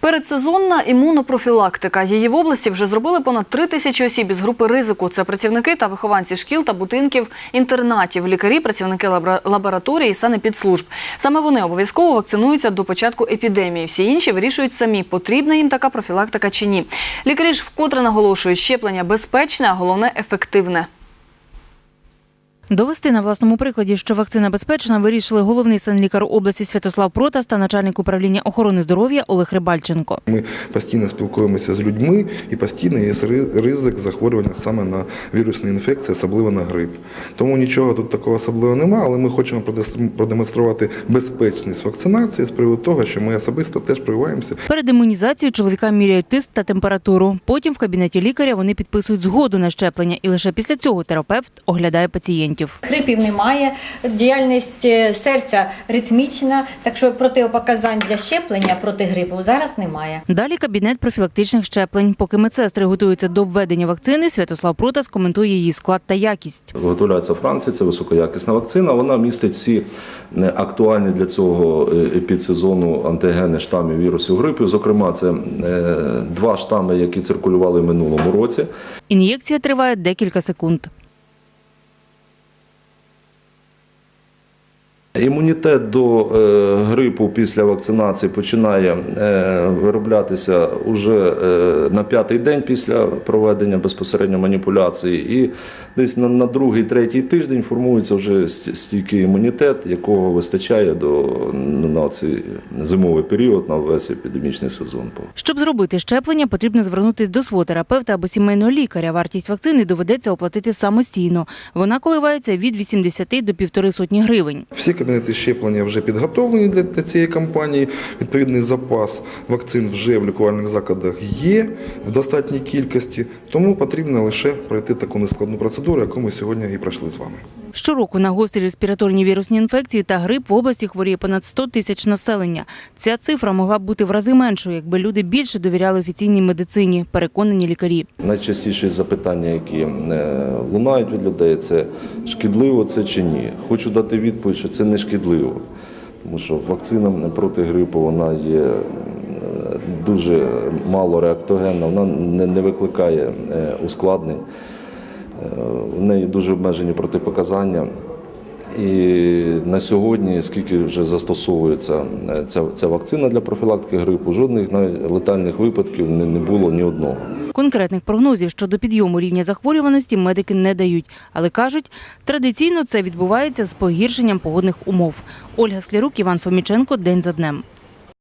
Передсезонна імунопрофілактика. Її в області вже зробили понад три тисячі осіб із групи ризику. Це працівники та вихованці шкіл та будинків, інтернатів, лікарі, працівники лабораторії, санепідслужб. Саме вони обов'язково вакцинуються до початку епідемії. Всі інші вирішують самі, потрібна їм така профілактика чи ні. Лікарі ж вкотре наголошують, щеплення безпечне, а головне ефективне. Довести на власному прикладі, що вакцина безпечна, вирішили головний санлікар області Святослав Протас та начальник управління охорони здоров'я Олег Рибальченко. Ми постійно спілкуємося з людьми і постійно є ри- ризик захворювання саме на вірусні інфекції, особливо на грип. Тому нічого тут такого особливого немає, але ми хочемо продемонструвати безпечність вакцинації з приводу того, що ми особисто теж прививаємося. Перед імунізацією чоловікам міряють тиск та температуру. Потім в кабінеті лікаря вони підписують згоду на щеплення, і лише після цього терапевт оглядає пацієнтів. Хрипів немає, діяльність е, серця ритмічна, так що протипоказань для щеплення проти грипу зараз немає. Далі кабінет профілактичних щеплень. Поки медсестри готуються до введення вакцини, Святослав Протас коментує її склад та якість. Виготовляється в Франції, це високоякісна вакцина. Вона містить всі актуальні для цього е, епідсезону антигени штамів вірусів грипу. Зокрема, це е, два штами, які циркулювали в минулому році. Ін'єкція триває декілька секунд. Імунітет до е, грипу після вакцинації починає е, вироблятися уже е, на п'ятий день після проведення безпосередньо маніпуляції, і десь на, на другий, третій тиждень формується вже стійкий імунітет, якого вистачає до на цей зимовий період, на весь епідемічний сезон. Щоб зробити щеплення, потрібно звернутися до свого терапевта або сімейного лікаря. Вартість вакцини доведеться оплатити самостійно. Вона коливається від 80 до півтори сотні гривень. Всі кабінети щеплення вже підготовлені для цієї кампанії. Відповідний запас вакцин вже в лікувальних закладах є в достатній кількості, тому потрібно лише пройти таку нескладну процедуру, яку ми сьогодні і пройшли з вами. Щороку на гострі респіраторні вірусні інфекції та грип в області хворіє понад 100 тисяч населення. Ця цифра могла б бути в рази меншою, якби люди більше довіряли офіційній медицині, переконані лікарі. Найчастіші запитання, які е, лунають від людей, це шкідливо це чи ні. Хочу дати відповідь, що це не шкідливо, тому що вакцина проти грипу вона є е, дуже мало реактогенна, вона не, викликає е, ускладнень, в неї дуже обмежені протипоказання. І на сьогодні, скільки вже застосовується е, ця, ця вакцина для профілактики грипу, жодних летальних випадків не, не було ні одного. Конкретних прогнозів щодо підйому рівня захворюваності медики не дають, але кажуть, традиційно це відбувається з погіршенням погодних умов. Ольга Склірук, Іван Фоміченко, день за днем.